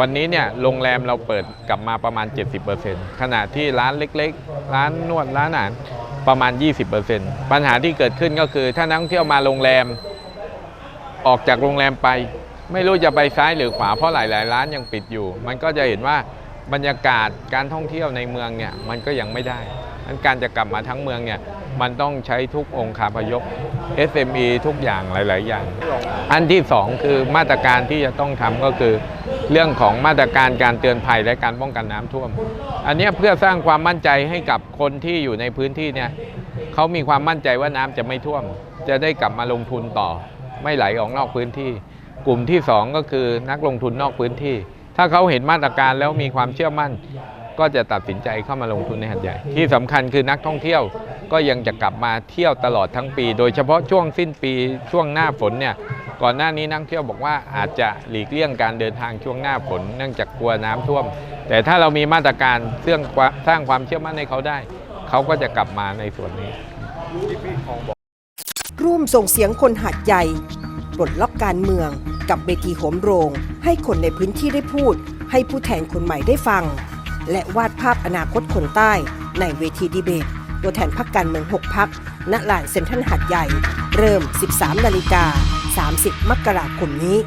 วันนี้เนี่ยโรงแรมเราเปิดกลับมาประมาณ 70%ขณะที่ร้านเล็กๆ ร้านนวดร้านอาหารประมาณ 20%ปัญหาที่เกิดขึ้นก็คือ ถ้านักท่องเที่ยวมาโรงแรม ออกจากโรงแรมไป ไม่รู้จะไปซ้ายหรือขวาเพราะหลายๆ ร้านยังปิดอยู่ มันก็จะเห็นว่าบรรยากาศการท่องเที่ยวในเมืองเนี่ยมันก็ยังไม่ได้ดังนั้นการจะกลับมาทั้งเมืองเนี่ยมันต้องใช้ทุกองค์คาพยพ SME ทุกอย่างหลาย ๆ อย่าง อันที่สองคือมาตรการที่จะต้องทำก็คือ เรื่องของมาตรการการเตือนภัยและการป้องกันน้ำท่วม อันนี้เพื่อสร้างความมั่นใจให้กับคนที่อยู่ในพื้นที่เนี่ยเขามีความมั่นใจว่าน้ำจะไม่ท่วม จะได้กลับมาลงทุนต่อ ไม่ไหลออกนอกพื้นที่ กลุ่มที่สองก็คือนักลงทุนนอกพื้นที่ ถ้าเขาเห็นมาตรการแล้วมีความเชื่อมั่น ก็จะตัดสินใจเข้ามาลงทุนในหัดใหญ่ ที่สำคัญคือนักท่องเที่ยวก็ยังจะกลับมาเที่ยวตลอดทั้งปี โดยเฉพาะช่วงสิ้นปีช่วงหน้าฝนเนี่ย ก่อนหน้านี้นักเที่ยวบอกว่าอาจจะหลีกเลี่ยงการเดินทางช่วงหน้าฝนเนื่องจากกลัวน้ำท่วม แต่ถ้าเรามีมาตรการเรื่องสร้างความเชื่อมั่นให้เขาได้ เขาก็จะกลับมาในส่วนนี้ร่วมส่งเสียงคนหาดใหญ่ปลดล็อกการเมือง กับเวทีโหมโรง ให้คนในพื้นที่ได้พูด ให้ผู้แทนคนใหม่ได้ฟัง และวาดภาพอนาคตคนใต้ในเวทีดีเบต ตัวแทนพักการเมือง 6 พักณลานเซ็นทรัลหาดใหญ่ เริ่ม 13 นาฬิกา 30 มกราคมนี้